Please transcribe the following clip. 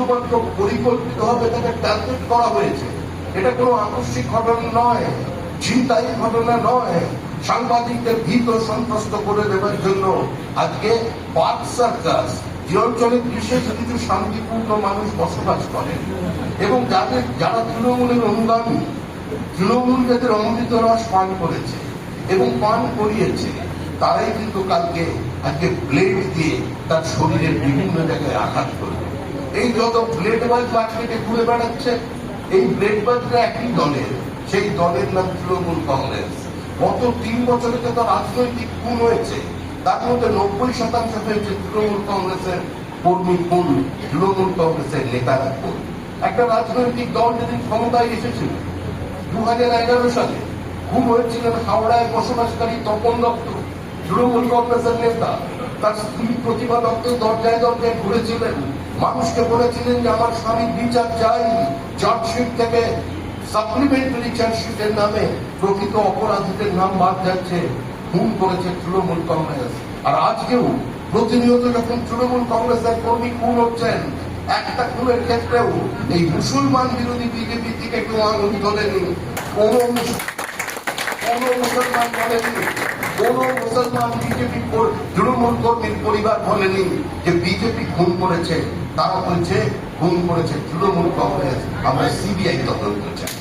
শুধুমাত্র তাকে টার্গেট করা হয়েছে। এটা কোনো আকস্মিক ঘটনা নয় চিন্তাই ঘটনা নয়। সাংবাদিকদের ভীত সন্ত্রস্ত করে জন্য আজকে সার্কাস, যে অঞ্চলে বিশেষ কিছু শান্তিপূর্ণ মানুষ বসবাস করেন এবং যাদের, যারা তৃণমূলের অনুগামী, তৃণমূল যাদের অমৃত রস পান করেছে এবং পান করিয়েছে, তারাই কিন্তু কালকে, আজকে ব্লেড দিয়ে তার শরীরের বিভিন্ন জায়গায় আঘাত করবে। এই যত ব্লেডবাজ মার্কেটে ঘুরে বেড়াচ্ছে, এই ব্লেডবাজরা একই দলের সেই দলের নাম তৃণমূল কংগ্রেস। গত তিন বছরে যত রাজনৈতিক খুন হয়েছে, তার মধ্যে নব্বই শতাংশ হয়েছে তৃণমূল কংগ্রেসের কর্মী খুন তৃণমূল কংগ্রেসের নেতারা খুন একটা রাজনৈতিক দল যেদিন ক্ষমতায় এসেছিল দু হাজার এগারো সালে খুন হয়েছিলেন হাওড়ায় বসবাসকারী তপন দত্ত, তৃণমূল কংগ্রেসের নেতা। তার স্ত্রী প্রতিভা দত্ত দরজায় দরজায় ঘুরেছিলেন। মানুষকে বলেছিলেন যে আমার স্বামীর বিচার চাই চার্জশিট থেকে সাপ্লিমেন্টারি চার্জশিটের নামে প্রকৃত অপরাধীদের নাম বাদ যাচ্ছে, খুন করেছে তৃণমূল কংগ্রেস। আর আজকেও প্রতিনিয়ত যখন তৃণমূল কংগ্রেসের কর্মী খুন হচ্ছেন, একটা খুনের ক্ষেত্রেও এই মুসলমান বিরোধী বিজেপি থেকে কেউ আঙুল তোলেনি কোন মুসলমান বলেনি কোন মুসলমান বিজেপি তৃণমূল কর্মীর পরিবার বলেনি যে বিজেপি খুন করেছে। তারা বলছে, খুন করেছে তৃণমূল কংগ্রেস। আমরা সিবিআই তদন্ত চাই